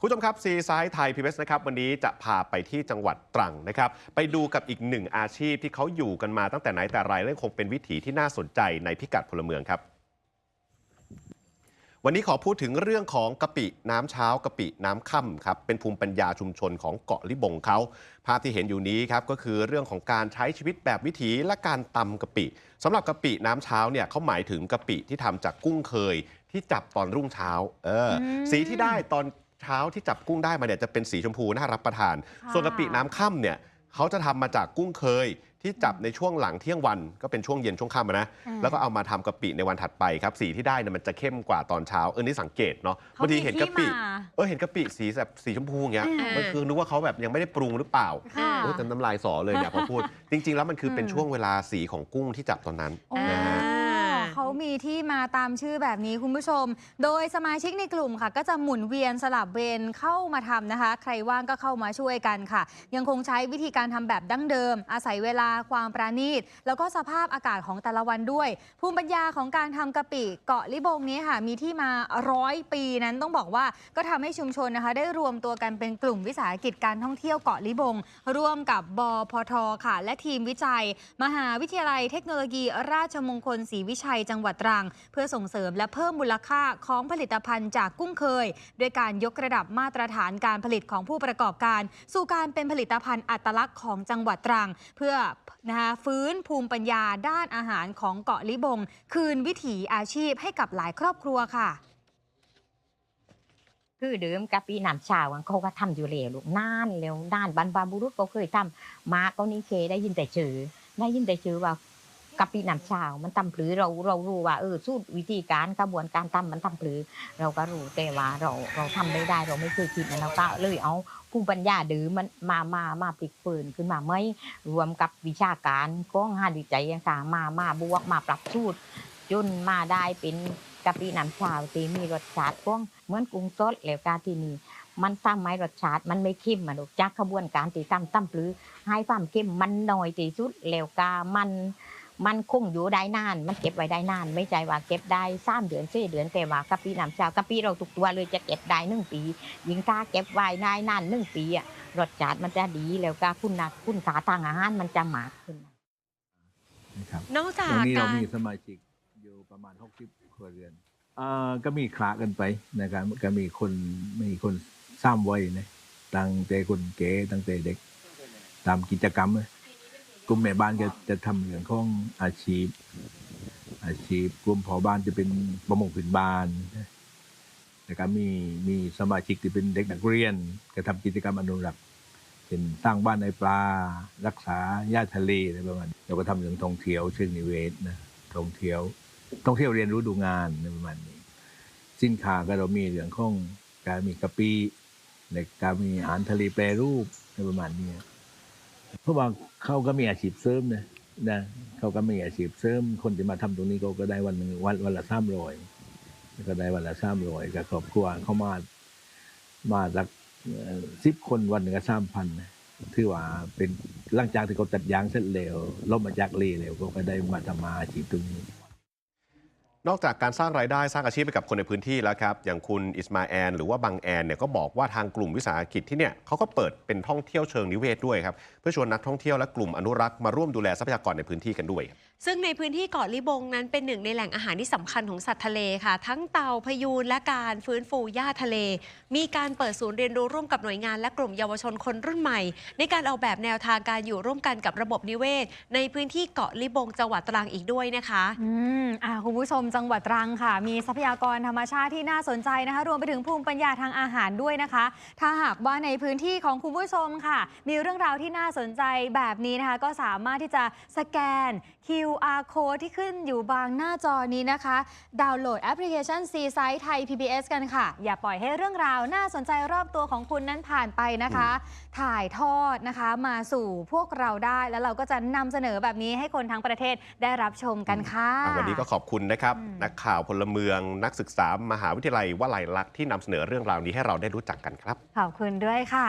คุณผู้ชมครับซีไซด์ไทยพีบีนะครับวันนี้จะพาไปที่จังหวัดตรังนะครับไปดูกับอีกหนึ่งอาชีพที่เขาอยู่กันมาตั้งแต่ไหนแต่ไรและคงเป็นวิถีที่น่าสนใจในพิกัดพลเมืองครับ วันนี้ขอพูดถึงเรื่องของกะปิน้ำเช้ากะปิน้ำค่ำครับเป็นภูมิปัญญาชุมชนของเกาะลิบงเขาภาพที่เห็นอยู่นี้ครับก็คือเรื่องของการใช้ชีวิตแบบวิถีและการตำกะปิสำหรับกะปิน้ำเช้าเนี่ยเขาหมายถึงกะปิที่ทำจากกุ้งเคยที่จับตอนรุ่งเช้าเอออมสีที่ได้ตอน เช้าที่จับกุ้งได้มาเนี่ยจะเป็นสีชมพูน่ารับประทานค่ะส่วนกะปิน้ำค่ำเนี่ยเขาจะทำมาจากกุ้งเคยที่จับในช่วงหลังเที่ยงวันก็เป็นช่วงเย็นช่วงค่ำอะนะอ่าแล้วก็เอามาทำกะปิในวันถัดไปครับ สีที่ได้เนี่ยมันจะเข้มกว่าตอนเช้า เออนี่สังเกตเนาะเขาบางทีมีเห็นกะปิที่มาเออเห็นกะปิสีแบบสีชมพูอย่างเงี้ยอ่ามันคือนึกว่าเขาแบบยังไม่ได้ปรุงหรือเปล่าค่ะโอ้แต่น้ำลายสอเลยเนี่ยพอพูด จริง ๆ แล้วมันคือเป็นอืมช่วงเวลาสีของกุ้งที่จับตอนนั้นโอ้นะฮะเขา มีที่มาตามชื่อแบบนี้คุณผู้ชม โดยสมาชิกในกลุ่มค่ะ ก็จะหมุนเวียนสลับเวรเข้ามาทำนะคะ ใครว่างก็เข้ามาช่วยกันค่ะ ยังคงใช้วิธีการทำแบบดั้งเดิม อาศัยเวลาความประณีต แล้วก็สภาพอากาศของแต่ละวันด้วย ภูมิปัญญาของการทำกะปิเกาะลิบงนี้ค่ะ มีที่มาร้อยปีนั้นต้องบอกว่าก็ทำให้ชุมชนนะคะ ได้รวมตัวกันเป็นกลุ่มวิสาหกิจการท่องเที่ยวเกาะลิบง ร่วมกับบพทค่ะ และทีมวิจัย มหาวิทยาลัยเทคโนโลยี ราชมงคลศรีวิชัยจังงหวัดตรัง เพื่อส่งเสริมและเพิ่มมูลค่าของผลิตภัณฑ์จากกุ้งเคย ด้วยการยกระดับมาตรฐานการผลิตของผู้ประกอบการ สู่การเป็นผลิตภัณฑ์อัตลักษณ์ของจังหวัดตรัง เพื่อนะคะฟื้นภูมิปัญญาด้านอาหารของเกาะลิบง คืนวิถีอาชีพให้กับหลายครอบครัวค่ะคือเดิมกะปีน้ำชาวันเขาก็ทำอยู่แล้วลูกนานแล้วนานบรรพบุรุษก็เคยทำมาก็นี่เคได้ยินแต่ชื่อได้ยินแต่ชื่อว่า กะปีน้ำชาวมันทำปลือเราเรารู้ว่าเออสูตรวิธีการกระบวนการทำมันทำปลือ เราก็รู้แต่ว่าเราเราทำไม่ได้เราไม่เคยคิดนะเราก็เลยเอาภูมิปัญญาเดิมมันมามามาพลิกฝืนขึ้นมาไม่รวมกับวิชาการก้องหานวิจัยต่ามามาบวกมาปรับสูตรจนมาได้เป็นกะปิน้ำชาที่มีรสชาติก้องเหมือนกุ้งสดแล้วกาที่นี่มันทำให้รสชาติมันไม่เข้มมาลูกจากขบวนการที่ทำตั้มปลือให้ความเข้มมันน้อยที่สุดแล้วกามัน มันคงอยู่ได้นาน มันเก็บไว้ได้นาน ไม่ใช่ว่าเก็บได้สามเดือนสี่เดือนแต่ว่ากะปิน้ำชากะปิเราทุกตัวเลยจะเก็บได้หนึ่งปียิ่งถ้าเก็บไว้ได้นานหนึ่งปีอะรสชาติมันจะดีแล้วก็คุณนะคุณค่าทางอาหารมันจะมากขึ้นนะครับนอกจาตรกงนี้เราการมีสมาชิกอยู่ประมาณ60ครัวเรือนอ่าก็มีคละกันไปนะครับก็มีคนมีคนสร้างวัยนะตั้งแต่คนเก๋ตั้งแต่เด็ก ตามกิจกรรมเลย กลุ่มแม่บ้านก็จะทำเรื่องของอาชีพ อาชีพกลุ่มพอบ้านจะเป็นประมงพื้นบ้านนะแล้วก็มีมีสมาชิกที่เป็นเด็กนักเรียนก็ทำกิจกรรมอนุรักษ์เป็นสร้างบ้านในปลา รักษาหญ้าทะเลอะไรประมาณนี้เราก็ทำเรื่องท่องเที่ยวเชิงนิเวศนะท่องเที่ยวท่องเที่ยวเรียนรู้ดูงานอะไรประมาณนี้ สินค้าก็เรามีเรื่องของการมีกะปิและการมีอาหารทะเลแปรรูปอะไรประมาณนี้ เพราะว่าเขาก็มีอาชีพเสริมนะนะเขาก็มีอาชีพเสริม คนที่มาทำตรงนี้เขาก็ได้วันหนึ่งวันวันละสามร้อยก็ได้วันละสามร้อยกับครอบครัวเขามามาสักสิบคนวันหนึ่งก็สามพันถือว่าเป็นหลังจากที่เขาตัดยางเสร็จแล้วลบมาจากเลแล้วก็ได้มาทำมาอาชีพตรงนี้ นอกจากการสร้างรายได้สร้างอาชีพให้กับคนในพื้นที่แล้วครับ อย่างคุณอิสมาแอนหรือว่าบังแอนเนี่ยก็บอกว่าทางกลุ่มวิสาหกิจที่เนี่ยเขาก็เปิดเป็นท่องเที่ยวเชิงนิเวศด้วยครับ เพื่อชวนนักท่องเที่ยวและกลุ่มอนุรักษ์มาร่วมดูแลทรัพยากรในพื้นที่กันด้วย ซึ่งในพื้นที่เกาะลิบงนั้นเป็นหนึ่งในแหล่งอาหารที่สำคัญของสัตว์ทะเลค่ะ ทั้งเต่าพยูนและการฟื้นฟูหญ้าทะเล มีการเปิดศูนย์เรียนรู้ร่วมกับหน่วยงานและกลุ่มเยาวชนคนรุ่นใหม่ ในการออกแบบแนวทางการอยู่ร่วมกันกับระบบนิเวศ ในพื้นที่เกาะลิบงจังหวัดตรังอีกด้วยนะคะอืมอ่าคุณผู้ชมจังหวัดตรังค่ะ มีทรัพยากรธรรมชาติที่น่าสนใจนะคะ รวมไปถึงภูมิปัญญาทางอาหารด้วยนะคะ ถ้าหากว่าในพื้นที่ของคุณผู้ชมค่ะ มีเรื่องราวที่น่าสนใจแบบนี้นะคะ ก็สามารถที่จะสแกนคิว QR code ที่ขึ้นอยู่บางหน้าจอนี้นะคะ ดาวน์โหลดแอปพลิเคชัน C Site ไทย PBS กันค่ะ อย่าปล่อยให้เรื่องราวน่าสนใจรอบตัวของคุณนั้นผ่านไปนะคะ ถ่ายทอดนะคะมาสู่พวกเราได้แล้วเราก็จะนำเสนอแบบนี้ให้คนทั้งประเทศได้รับชมกันค่ะอะวันนี้ก็ขอบคุณนะครับอืมนักข่าวพลเมืองนักศึกษามหาวิทยาลัยวลัยลักษณ์ที่นำเสนอเรื่องราวนี้ให้เราได้รู้จักกันครับ ขอบคุณด้วยค่ะ